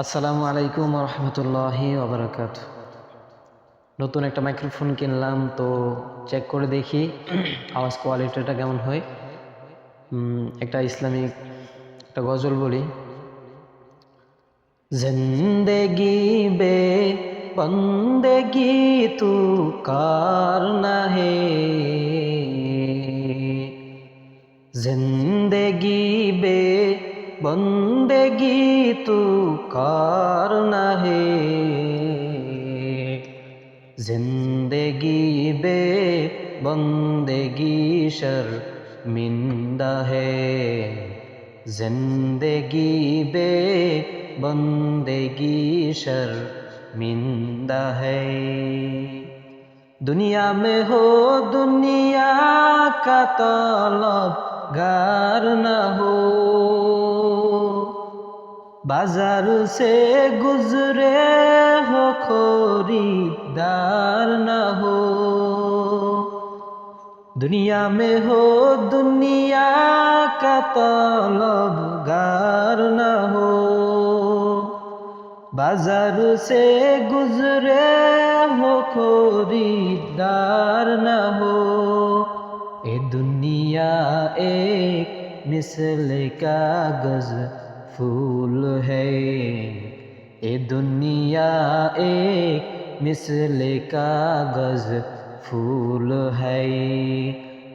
আসসালামু আলাইকুম রহমতুল্লাহি আবরাকাত নতুন একটা মাইক্রোফোন কিনলাম, তো চেক করে দেখি, আওয়াজ কোয়ালিটিটা কেমন হয়। একটা ইসলামিক একটা গজল বলি। জিন্দেগি বে বন্দেগি তু কার না হে জিন্দেগি बंदगी तू कार न है जिंदगी बे बंदगी शर्मिंदा है जिंदगी बे बंदगी शर्मिंदा है दुनिया में हो दुनिया का तलब गार न हो बाजार से गुजरे हो खरीदार न हो दुनिया में हो दुनिया का तलब गार न हो बाजार से गुजरे हो खरीदार न हो ए दुनिया एक मिसल कागज फूल है। ए दुनिया एक मिसल कागज़ फूल है।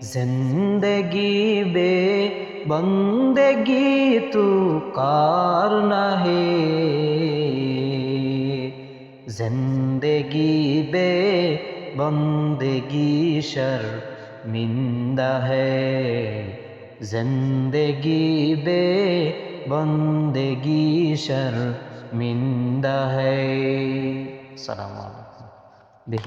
ज़िंदगी बे बंदगी तू कार न है। ज़िंदगी बे बंदगी शर शर्मिंदा है। ज़िंदगी बे बंदगी शर्मिंदा है। सलाम देखिए